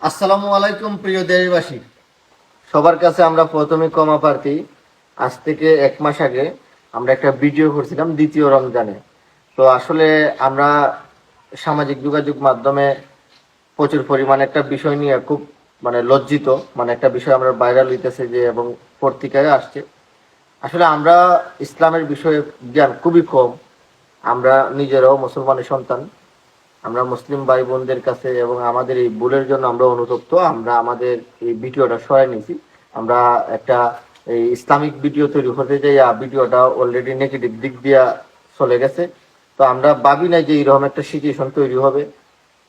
আসসালামু আলাইকুম, প্রিয় দেশবাসী। সবার কাছে আমরা প্রথমে ক্ষমা প্রার্থী। আজ থেকে এক মাস আগে আমরা একটা ভিডিও করছিলাম দ্বিতীয় রমজানে। তো আসলে আমরা সামাজিক যোগাযোগ মাধ্যমে প্রচুর পরিমাণে একটা বিষয় নিয়ে খুব মানে লজ্জিত মানে একটা বিষয় আমরা ভাইরাল হইতেছে যে এবং পত্রিকায় আসছে। আসলে আমরা ইসলামের বিষয়ে জ্ঞান খুবই কম। আমরা নিজেরাও মুসলমানের সন্তান। আমরা মুসলিম ভাই বোনদের কাছে এবং আমাদের এই ভুলের জন্য আমরা অনুতপ্ত। আমরা আমাদের এই ভিডিওটা সরাই নিয়েছি। আমরা একটা এই ইসলামিক ভিডিও তৈরি হতে যাই ভিডিওটা অলরেডি নেগেটিভ দিক দিয়া চলে গেছে। তো আমরা ভাবি নাই যে এরকম একটা সিচুয়েশন তৈরি হবে।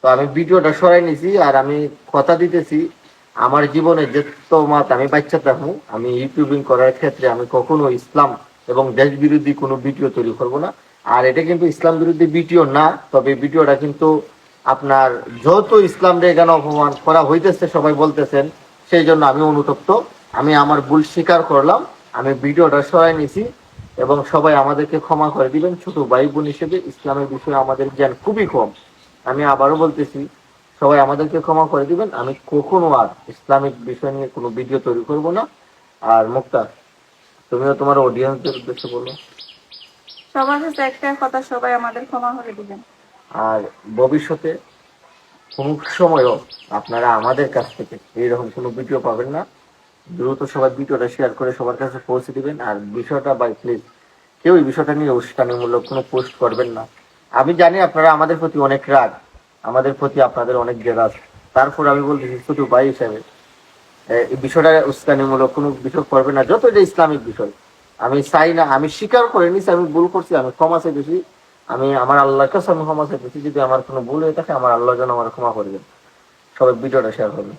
তো আমি ভিডিওটা সরাই নিয়েছি আর আমি কথা দিতেছি, আমার জীবনে যে মাত আমি বাচ্চা থাকব আমি ইউটিউবিং করার ক্ষেত্রে আমি কখনো ইসলাম এবং দেশ বিরোধী কোনো ভিডিও তৈরি করব না। আর এটা কিন্তু ইসলাম বিরোধী ভিডিও না, তবে ভিডিওটা কিন্তু আপনার যত ইসলাম রে এখানে অপমান করা হইতেছে, সবাই বলতেছেন, সেই জন্য আমি অনুতপ্ত। আমি আমার ভুল স্বীকার করলাম, আমি ভিডিওটা সরাই নিছি এবং সবাই আমাদেরকে ক্ষমা করে দিবেন। ছোট ভাই বোন হিসেবে ইসলামের বিষয়ে আমাদের জ্ঞান খুবই কম। আমি আবারও বলতেছি, সবাই আমাদেরকে ক্ষমা করে দিবেন। আমি কখনো আর ইসলামিক বিষয় নিয়ে কোনো ভিডিও তৈরি করব না। আর মুক্তা তুমিও তোমার অডিয়েন্সদের উদ্দেশ্যে বলো। সবার কাছে একটা কথা, সবাই আমাদের ক্ষমা করে দিবেন। আর ভবিষ্যতে কোনো সময়ও আপনারা আমাদের কাছ থেকে এইরকম কোনো ভিডিও পাবেন না। দ্রুত সবার ভিডিওটা শেয়ার করে সবার কাছে পৌঁছে দিবেন। আর বিষয়টা বাই প্লিজ কেউ এই বিষয়টা নিয়ে উস্কানিমূলক কোনো পোস্ট করবেন না। আমি জানি আপনারা আমাদের প্রতি অনেক রাগ, আমাদের প্রতি আপনাদের অনেক জেরাস তারপর আমি বলতেছি শুধু ভাই হিসাবে এই বিষয়টা উস্কানিমূলক কোনো বিষয় করবে না, যত এটা ইসলামিক বিষয়। আমি চাই না, আমি স্বীকার করে নিছি, আমি ভুল করছি, আমি ক্ষমা চাইতেছি। আমি আমার আল্লাহর কাছে আমি ক্ষমা চাইতেছি, যদি আমার কোনো ভুল হয়ে থাকে, আমার আল্লাহ যেন আমার ক্ষমা করে দেন। সবাই ভিডিওটা শেয়ার করবেন